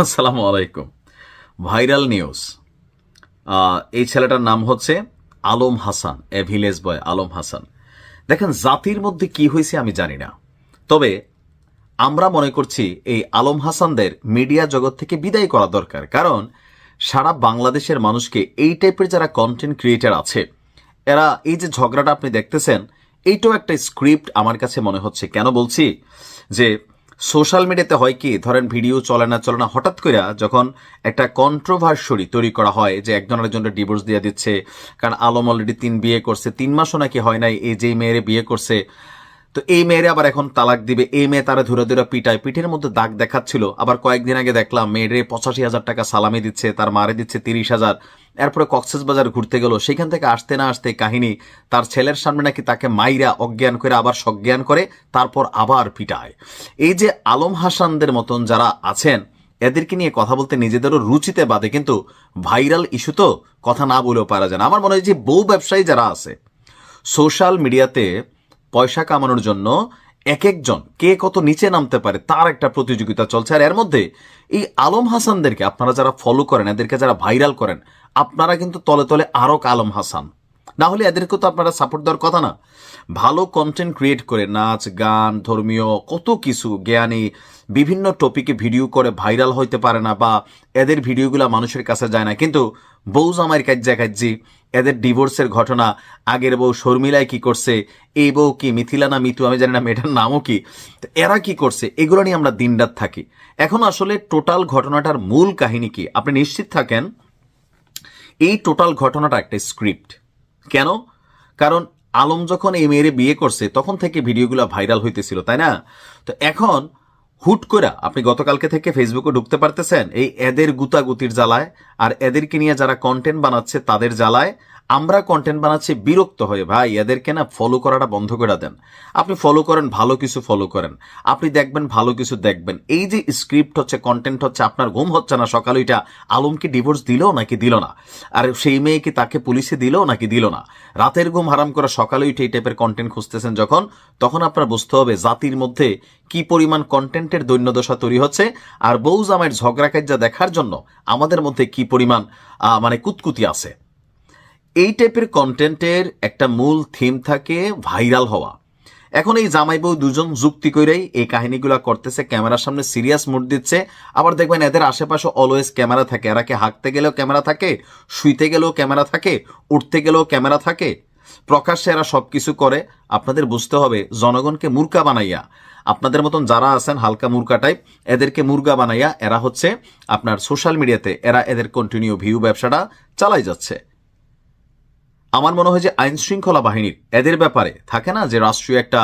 আসসালামু আলাইকুম। Viral news. এই ছেলেটার নাম হচ্ছে Alam Hasan, a village boy Alam Hasan. দেখেন, জাতির মধ্যে কি হয়েছে আমি জানি না। তবে আমরা মনে করছি এই আলম হাসানদের মিডিয়া জগৎ থেকে বিদায় করা দরকার। কারণ সারা বাংলাদেশের মানুষকে এই টাইপের যারা কন্টেন্ট ক্রিয়েটার আছে, এরা এই যে ঝগড়াটা আপনি দেখতেছেন, এইটাও একটা স্ক্রিপ্ট আমার কাছে মনে হচ্ছে। কেন বলছি? যে সোশ্যাল মিডিয়াতে হয় কি, ধরেন ভিডিও চলে না চলে না, হঠাৎ করে যখন একটা কন্ট্রোভার্সরি তৈরি করা হয় যে একজন জন্য ডিভোর্স দিয়ে দিচ্ছে, কারণ আলম অলরেডি তিন বিয়ে করছে, তিন মাসও নাকি হয় নাই, এই যে মেয়েরে বিয়ে করছে তো এই মেয়েরে আবার এখন তালাক দিবে। এই মেয়ে তারা ধরে ধরে পিটায়। পিঠের মধ্যে দাগ দেখাচ্ছিল। আবার কয়েকদিন আগে দেখলাম, মেয়েরে পঁচাশি হাজার টাকা সালামি দিচ্ছে, তার মারে দিচ্ছে তিরিশ হাজার। এরপরে কক্সেস বাজার ঘুরতে গেল। সেখান থেকে আসতে না আসতে কাহিনী, তার ছেলের সামনে নাকি তাকে মাইরা অজ্ঞান করে আবার সজ্ঞান করে, তারপর আবার পিটায়। এই যে আলম হাসানদের মতন যারা আছেন, এদেরকে নিয়ে কথা বলতে নিজেদেরও রুচিতে বাদে কিন্তু ভাইরাল ইস্যু তো, কথা না বলেও পারা যায় না। আমার মনে হয় যে বউ ব্যবসায়ী যারা আছে, সোশ্যাল মিডিয়াতে পয়সা কামানোর জন্য এক একজন কে কত নিচে নামতে পারে তার একটা প্রতিযোগিতা চলছে। আর এর মধ্যে এই আলম হাসানদেরকে আপনারা যারা ফলো করেন, এদেরকে যারা ভাইরাল করেন, আপনারা কিন্তু তলে তলে আরক আলম হাসান। না হলে এদেরকে তো আপনারা সাপোর্ট দেওয়ার কথা না। ভালো কন্টেন্ট ক্রিয়েট করে নাচ, গান, ধর্মীয় কত কিছু, জ্ঞানী বিভিন্ন টপিকে ভিডিও করে ভাইরাল হইতে পারে না বা এদের ভিডিওগুলো মানুষের কাছে যায় না। কিন্তু বউ জামাইয়ের কাজ্যা কাজ্যি এদের ডিভোর্সের ঘটনা, আগের বউ শর্মিলায় কি করছে, এই বউ কি মিথিলা না মিতু, আমি জানি না মেয়েটার নামও কি। তো এরা কি করছে, এগুলো নিয়ে আমরা দিনরাত থাকি। এখন আসলে টোটাল ঘটনাটার মূল কাহিনী কি? আপনি নিশ্চিত থাকেন? এই টোটাল ঘটনাটা একটা স্ক্রিপ্ট কেন? কারণ আলম যখন এই মেয়েরে বিয়ে করছে, তখন থেকে ভিডিওগুলো ভাইরাল হইতেছিল, তাই না? তো এখন হুট করে আপনি গতকালকে থেকে ফেসবুকে ঢুকতে পারতেছেন, এই এদের গুতাগুতির জ্বালায়, আর এদেরকে নিয়ে যারা কন্টেন্ট বানাচ্ছে তাদের জ্বালায় আমরা কন্টেন্ট বানাচ্ছি বিরক্ত হয়ে, ভাই, এদেরকে না ফলো করাটা বন্ধ করে দেন। আপনি ফলো করেন, ভালো কিছু ফলো করেন। আপনি দেখবেন, ভালো কিছু দেখবেন। এই যে স্ক্রিপ্ট হচ্ছে কন্টেন্ট হচ্ছে, আপনার ঘুম হচ্ছে না সকালে ওইটা আলমকে ডিভোর্স দিল নাকি দিল না? আর সেই মেয়ে কি তাকে পুলিশে দিল নাকি দিল না? রাতের ঘুম হারাম করে সকালে উঠে এই টাইপের কন্টেন্ট খুঁজতেছেন যখন, তখন আপনার বুঝতে হবে জাতির মধ্যে কি পরিমাণ কন্টেন্টের দৈন্যদশা তৈরি হচ্ছে, আর বউ জামাইয়ের ঝগড়া কাজ্যা দেখার জন্য আমাদের মধ্যে কি পরিমাণ মানে কুতকুতি আছে। এই টাইপের কন্টেন্টের একটা মূল থিম থাকে ভাইরাল হওয়া। এখন এই জামাই বউ দুজন যুক্তি করেই এই কাহিনীগুলো করতেছে, ক্যামেরার সামনে সিরিয়াস মুড দিচ্ছে। আবার দেখবেন এদের আশেপাশে অলওয়েজ ক্যামেরা থাকে। এরা কি হাঁকতে গেলেও ক্যামেরা থাকে, শুইতে গেলেও ক্যামেরা থাকে, উঠতে গেলেও ক্যামেরা থাকে? প্রকাশ্যে এরা সব কিছু করে। আপনাদের বুঝতে হবে, জনগণকে মূর্খা বানাইয়া, আপনাদের মতন যারা আছেন হালকা মূর্খা টাইপ এদেরকে মুরগা বানাইয়া এরা হচ্ছে আপনার সোশ্যাল মিডিয়াতে এরা এদের কন্টিনিউ ভিউ ব্যবসাটা চালাই যাচ্ছে। আমার মনে হয় যে আইন শৃঙ্খলা বাহিনীর, এদের ব্যাপারে থাকে না যে রাষ্ট্রীয় একটা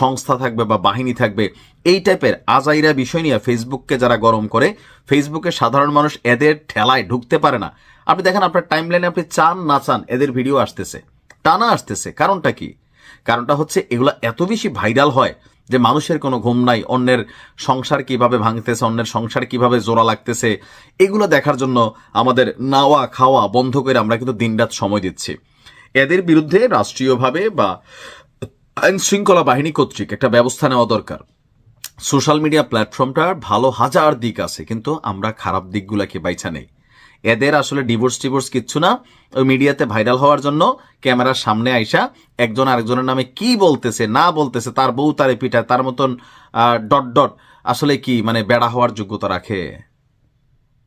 সংস্থা থাকবে বা বাহিনী থাকবে, এই টাইপের আজাইরা বিষয় নিয়ে ফেসবুককে যারা গরম করে, ফেসবুকে সাধারণ মানুষ এদের ঠেলায় ঢুকতে পারে না। আপনি দেখেন আপনার টাইম লাইনে আপনি চান না চান, এদের ভিডিও আসতেছে। টানা আসতেছে, কারণটা কি? কারণটা হচ্ছে এগুলো এত বেশি ভাইরাল হয় যে মানুষের কোনো ঘুম নাই, অন্যের সংসার কীভাবে ভাঙতেছে, অন্যের সংসার কীভাবে জোড়া লাগতেছে, এগুলো দেখার জন্য আমাদের নাওয়া খাওয়া বন্ধ করে আমরা কিন্তু দিনরাত সময় দিচ্ছি। এদের বিরুদ্ধে রাষ্ট্রীয়ভাবে বা আইন শৃঙ্খলা বাহিনী কর্তৃক একটা ব্যবস্থা নেওয়া দরকার। সোশ্যাল মিডিয়া প্ল্যাটফর্মটার ভালো হাজার দিক আছে, কিন্তু আমরা খারাপ দিকগুলাকে বাইছা নেই। এদের আসলে ডিভোর্স টিভোর্স কিচ্ছু না। ওই মিডিয়াতে ভাইরাল হওয়ার জন্য ক্যামেরার সামনে আইসা একজন আরেকজনের নামে কি বলতেছে, না বলতেছে, তার বউ, তারে পিঠায় তার মতন ডট ডট আসলে কি মানে বেড়া হওয়ার যোগ্যতা রাখে?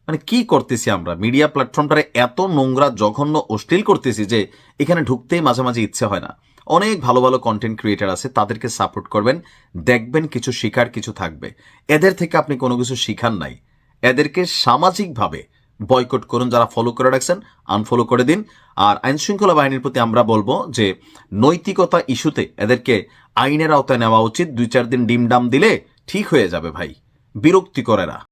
মানে কি করতেছি আমরা? মিডিয়া প্ল্যাটফর্মটারে এত নোংরা, জঘন্য অশ্লীল করতেছি যে এখানে ঢুকতেই মাঝে মাঝে ইচ্ছে হয় না। অনেক ভালো ভালো কন্টেন্ট ক্রিয়েটার আছে, তাদেরকে সাপোর্ট করবেন, দেখবেন কিছু শিখার কিছু থাকবে। এদের থেকে আপনি কোনো কিছু শিখার নাই। এদেরকে সামাজিকভাবে বয়কট করুন, যারা ফলো করে রাখছেন আনফলো করে দিন। আর আইন শৃঙ্খলা বাহিনীর প্রতি আমরা বলব যে নৈতিকতা ইস্যুতে এদেরকে আইনের আওতায় নেওয়া উচিত। দুই চার দিন ডিম ডাম দিলে ঠিক হয়ে যাবে ভাই। বিরক্তিকর এরা